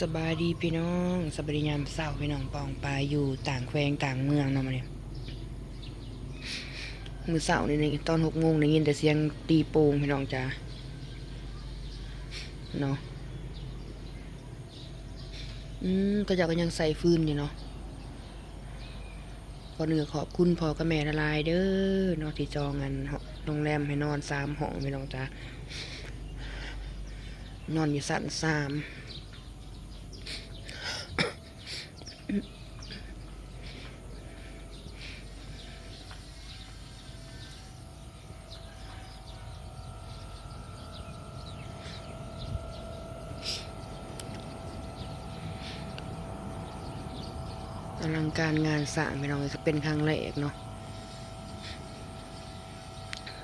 สบายดีพี่น้องสบายดียามเศร้าพี่น้องปองปลายอยู่ต่างแควงต่างเมืองเนาะมาเนี่ยมือเศร้านี่นี่ตอนหกโมงได้ยินแต่เสียงตีโป่งพี่น้องจ้าเนาะอืมก็จะก็ยังใส่ฟืนอยู่เนาะก่อนอื่นขอบคุณพ่อกับแม่ละลายเด้อนาะที่จองกันโรงแรมให้นอนสามห้องพี่น้องจ้านอนอยู่สั้นสาม ลังการงานสร้างพี่น้องจะเป็นครั้งแรกเนาะ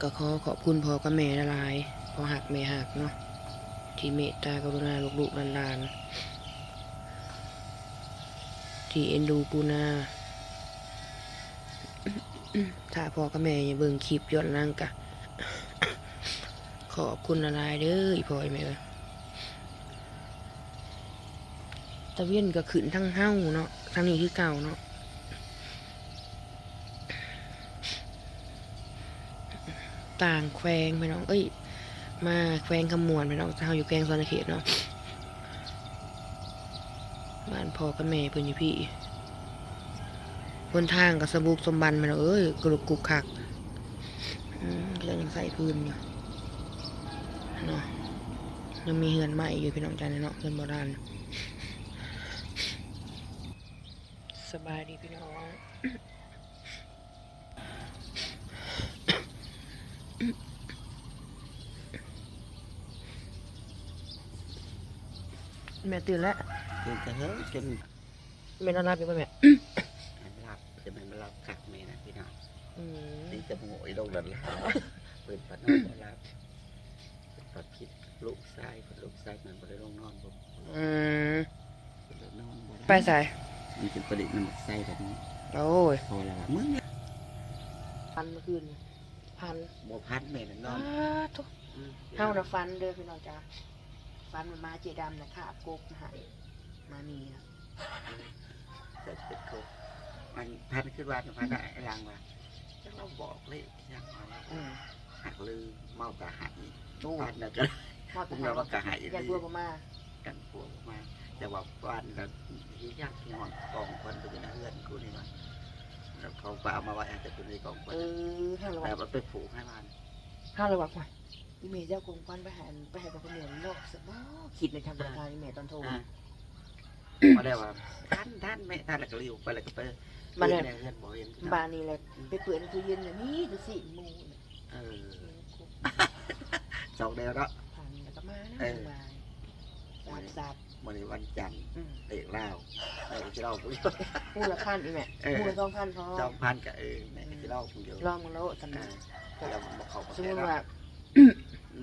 ก็ขอขอบคุณพ่อกับแม่ละลายพ่อหักแม่หักเนาะที่เมตตากรุณาลูกๆหลานๆที่เอ็นดูปูนาถ้าพ่อกับแม่อย่าเบิ่งคลิปย้อนหลังกะ ขอบคุณละลายเด้ออีพ่ออีแม่เอ้ยตะเวียนก็ขึ้นทั้งเฮ้าเนาะ ทั้งนี้คือเก่าเนาะต่างแควงไปน้อง เอ้ย มาแควงขมวนไปน้องเฮาอยู่แควงสวนเขตเนาะ บ้านพ่อกับแม่เพิ่นอยู่พี่บนทางกับสมบุกสมบันไปเนาะเอ้ยกรุกกุกคักก็ยังใส่พื้นอยู่เนาะยังมีเฮือนใหม่อยู่พี่น้องจันเนาะเฮือนโบราณ ส บายดีพี่น้องแม่ตื่นแล้วตื่นแต่เฮ้ยจนแม่นอนรับอยู่ป่ะแม่มันหลับจะมันมาหลับขักแม่นะพี่น้องอืมตีจะโมยลงดันแล้วเปิดปัดนอนบ่หลับเปิดปัดคิดลูกชายคนลูกชายมันบ่ได้ลงนอนบ่อืมบ่ได้นอนบ่หลับไปใส่ มันเป็นประเด็นน้ำใส่แบบนี้โอ้ยพอแล้วล่ะมึงเนี่ยพันเมื่อคืนพันบ่พัดแม่น่ะนออ้านทุกอืมเฮาน่ะฟันเด้อพี่น้องจ้าฟันมันมาเจดำนะขาบกกนะฮะมามีนะแต่เป็นเขามันพัดขึ้นว่าพัดได้รางว่าจังเราบอกเลยยังไงอืมหักลือเมากะหักอีกโอ้พัดน่ะก็มอดผมทเราหารว่ากะหักอีกอยากบัวประมากันพวกมา แต่ว่าบ้านเราที่ยากที่นอนกองคนเป็นเพื่อนกูนี่มันแล้วเขาก็เอามาไว้อาจจะเป็นในกองคนเออห้าระวัแต่งว่าไปผูกให้มันห้าระวังไว้อีเมย์เจ้ากงควันไปหันไปให้กับคนเหนือโลกสบอคิดในทางประธานอีเมย์ตอนโทรอ่ามาได้ว่าท่านท่านแม่ท่านแล้วก็ริ้วไปแล้วก็ไปมาเลยเพื่อนบอกเห็นบ้านนี่แหละไปเปิดในตู้เย็นอย่างนี้จะสิหมูเนี่ยเออสองเดียวแล้วผ่านแล้วก็มานะเออมาสาบสาบ วันนี้วันจันทร์อืมเตะเล่าเออที่เราผู้เดียว พูดละพันอีแม่เออ พูดละสองพันพอสองพันกับเออแม่ที่เราผู้เดียวลองมาแล้วสำเอนักอเรามาเขาสมมติว่า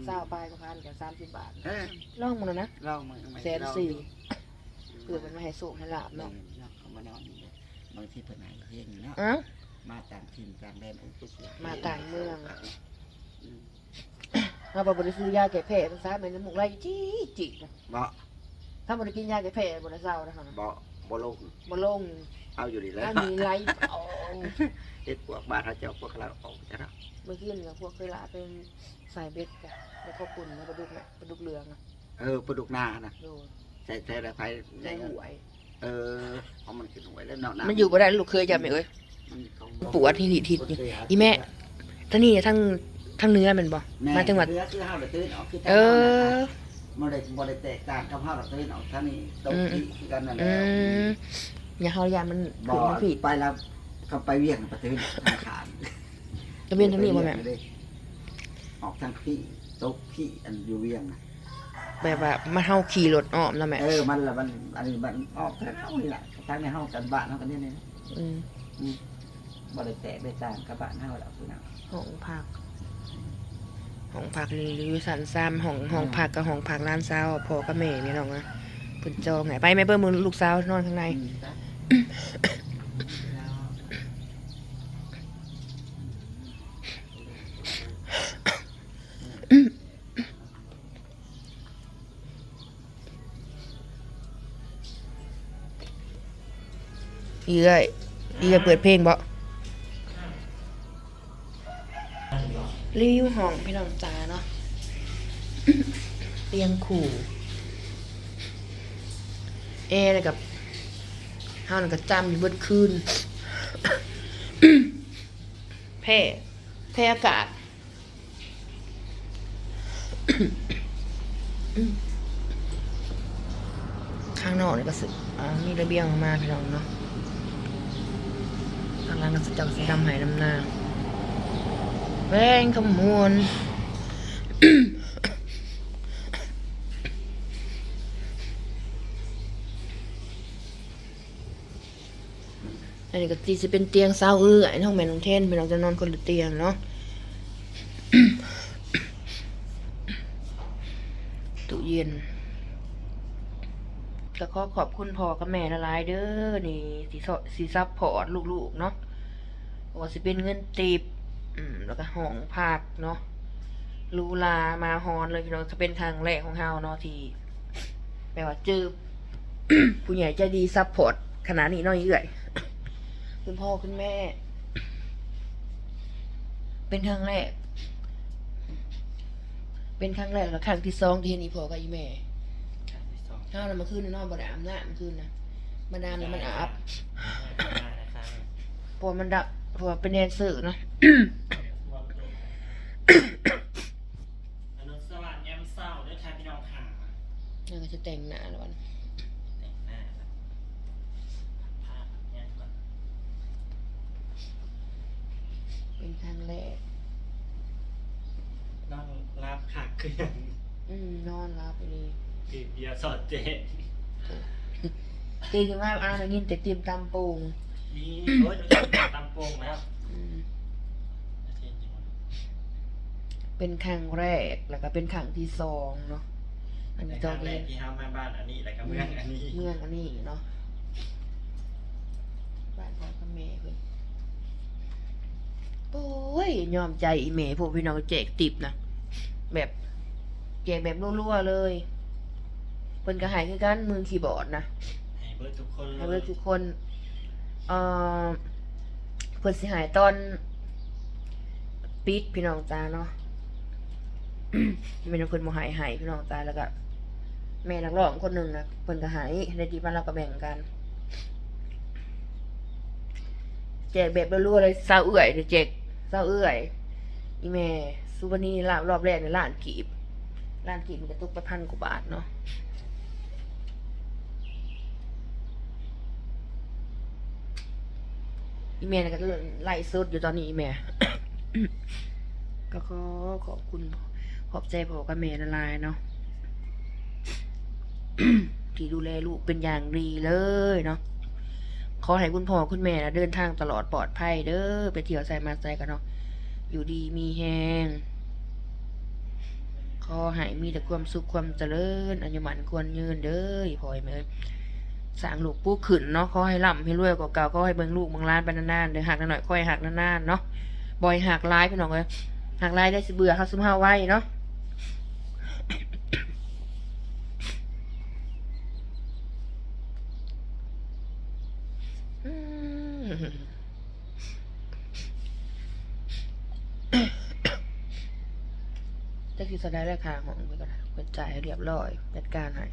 เศร้าไปก็พันกับสามสิบบาทเออลองมาแล้วนะเรามึงแสนสี่เพื่อมันมาให้สูงให้ลาบเนาะเนาะเขามานอนนี่เลยบางทีเพิ่นไหนเฮียงเนาะ อ้าว มาต่างถิ่นต่างแดนอุ้ยผู้เสียมาต่างเมือง อืมเราบอกบริซื้อยาแก้แพ้ภาษาเป็นน้ำมูกไหลจี้จีนะบ่ ถ้าบริกินยาแก้แพ้บริเศร้านะคะบ่บ่ลงบ่ลงเอาอยู่ดีแล้วถ้ามีไหลเอาเฮ็ดพวกบ้านเขาเจ้าพวกเราออกจ้ะเนาะเมื่อกี้เนี่ยพวกเคยละเป็นใส่เบ็ดกันแล้วก็ปุ่นแล้วปลาดุกเนี่ยปลาดุกเหลืองอะเออปลาดุกนานะดูใส่ใส่อะไรไปในหวยเออเอามันขึ้นหวยแล้วเนาะมันอยู่บ่ได้ลูกเคยจำไหมเอ้ยมันของปวดที่นี่ที่นี่อีแม่ท่านี่ทั้งทั้งเนื้อแมันบ่แมาจังหวัดคือคือ เฮาได้ตื่นออกคือเออบ่ได้บ่ได้แตกต่างกับเฮาได้ตื่นออกท่านี้ตรงที่คือกันนั่นแหอืละมอย่าเฮายามันบ่ขึ้นมันผิดไปแล้วก็ไปเวียงไปตื่นทางขานจะเป็นทั้งนี้บ่แม่ออกทางพี่ตกพี่อันอยู่เวียงน่ะแบบว่ามาเฮาขี่รถอ้อมแล้วแม่เออมันละมันอันนี้มันออกทางเข้านี่แหละทางในห้องกันบ้านเฮากันนี่นี่อืมบ่ได้แตกได้ต่างกับบ้านเฮาแล้วพี่น้อง ห้องพัก ห้องพักหรือสันซ้ำห้องห้องพักกับห้องพักร้านเช้าพอกับแม่นี่น้องนะเพิ่นจองไหนไปไม่เปิ้มือลูกสาวนอนข้างในเยื่อยเยื่เปิดเพลงบ่ รีวิวห้องพี่น้องจ๋าเนาะเตียงขู่แอร์กับเฮานั่นก็จำอยู่เบิดคืนแพ้แพ้อากาศข้างนอกนี่ก็สึอ่ามีระเบียงออกมาพี่น้องเนาะข้างล่างก็สึจักสีดำหายดำหน้า แป้งขมวนอันนี้ก็ตีจะเป็นเตียงเศร้าเอื้อไอ้น้องแม่น้องเทนเป็นเราจะนอนคนละเตียงเนาะตู้เย็นก็ขอขอบคุณพ่อกับแม่ละลายเด้อนี่สีสสีซับพอร์ตลูกๆเนาะว่าสิเป็นเงินตีบ อืม แล้วก็ห้องพักเนาะลูลามาฮอนเลยพี่น้องจะเป็นครั้งแรกของเฮาเนาะที่แปลว่าเจอผู้ใหญ่ใจดีซับพอร์ตขนาดนี้เน้อยเอื่อยคุณพ่อคุณแม่ เป็นครั้งแรก เป็นครั้งแรกและครั้งที่สองที่เห็นอีพ่อกับอีแม่ถ้าเรามาขึ้นนอนบ่ได้อาบน้ำมันขึ้นนะมาดามเนี่ยมันอาบเพราะว่ามันดับ เพราะว่าเป็นแดนเซอร์เนาะอนุสวัสดิ์ยามเศร้าด้วยค่ะพี่น้องค่ะแล้วก็จะแต่งหน้าแล้ววันแต่งหน้าแล้วภาพเนี่ยก่อนเป็นครั้งแรกน้องรับค่ะคือยังอืมนอนรับไปเลยดื่มเบียร์สดเจ๊ตื่นขึ้นมาอ้าวได้ยินแต่เตรียมตำปูง มีโอ้ยเราจะตำโป่งแล้วอืมเจ๊จริงๆเป็นครั้งแรกแล้วก็เป็นครั้งที่สองเนาะอันในนี้คตอรั้นงแรนี้กที่ห้ามาบ้านอันนี้แล้วก็เมืองอันนี้เมืองอันนี้เนาะบ้านพ่อกับแม่เพิ่นโอ้ยยอมใจอีเมพวกพี่น้องแจกติบนะแบบแจกแบบรัวๆเลยเพิ่นก็ใหายคือกันมือคีย์บอร์ดนะ ให้เบิร์ดทุกคนเลให้ยเบิดทุกคน เอ่อเพิ่นสิหายตอน ปิดพี่น้องจ้าเนาะเป็นเพิ่นบ่หายหายพี่น้องจ้าแล้วก็แม่นักร้องคนหนึ่งนะเพิ่นก็หายในที่บ้านเราก็แบ่งกันแจกแบบรัวๆเลยเศร้าเอื่อยเดี๋ยวแจกเศร้าเอื่อยอีแม่ซูวานี่รอบรอบแรกในล้านกีบล้านกีบมันจะตกไปพันกว่าบาทเนาะ อีเมลก็ไล่สุดอยู่ตอนนี้อีเมลก็ขอขอบคุณขอบใจพ่อกับแม่ละลายเนาะที่ดูแลลูกเป็นอย่างดีเลยเนาะขอให้คุณพ่อคุณแม่นะเดินทางตลอดปลอดภัยเด้อไปเที่ยวใส่มาใส่กันเนาะอยู่ดีมีแฮงขอให้มีแต่ความสุขความเจริญอัญมันควรยืนเด้อพ่อไอ้แม่ สร้างลูกปุ๊กขึ้นเนาะขอให้ร่ำให้รวยกว่าเก่าขอให้เบิ่งลูกเบิ่งล้านไปนานๆเดี๋ยวหักหน่อยค่อยหักนานๆเนาะบ่อยหักร้ายพี่น้องเอ้ยหักร้ายได้สิเบื่อเขาซุมเฮาไว้เนาะจะคิดสได้ราคาของไปก่อนนะเปิดจ่ายให้เรียบร้อยจัดการให้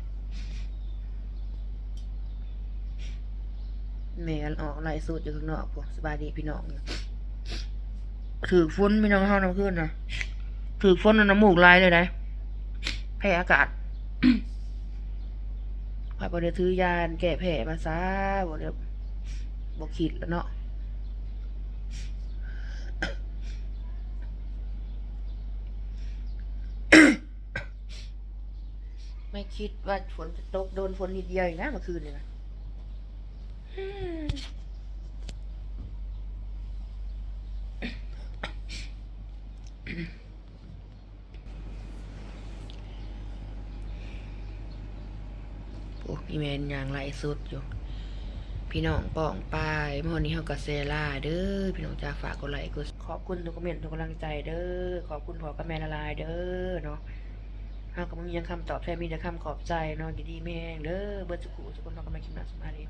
แม่กันออกไล่สูตรอยู่ข้างนอกพวกสบายดีพี่น้องถือฝนพี่น้องเฮาน้ำขึ้นนะถือฝนน้ำมูกลายเลยนะแพ้อากาศพาบริถือยานแก้แผลมาซะบ่เดี๋ยวบ่คิดแล้วเนาะไม่คิดว่าฝนจะตกโดนฝนนิดเดียวอีกนะเมื่อคืนเนี่ยนะ โอ้อีเมนย่างไรสุดอยู่ พี่น้องป้องปายเมื่อวันนี้เขากับเซล่าเด้อ พี่น้องจากฝากกดไลค์กดขอบคุณทุกคอมเมนต์ทุกกำลังใจเด้อ ขอบคุณพ่อกับแม่ละลายเด้อเนาะเฮาก็บ่มีหยังคำตอบแทนมีแต่คำขอบใจเนาะอยู่ดีแม่งเด้อเบิร์ดสุขุสุขคนเฮาก็ไม่คิดหนักสมาธิ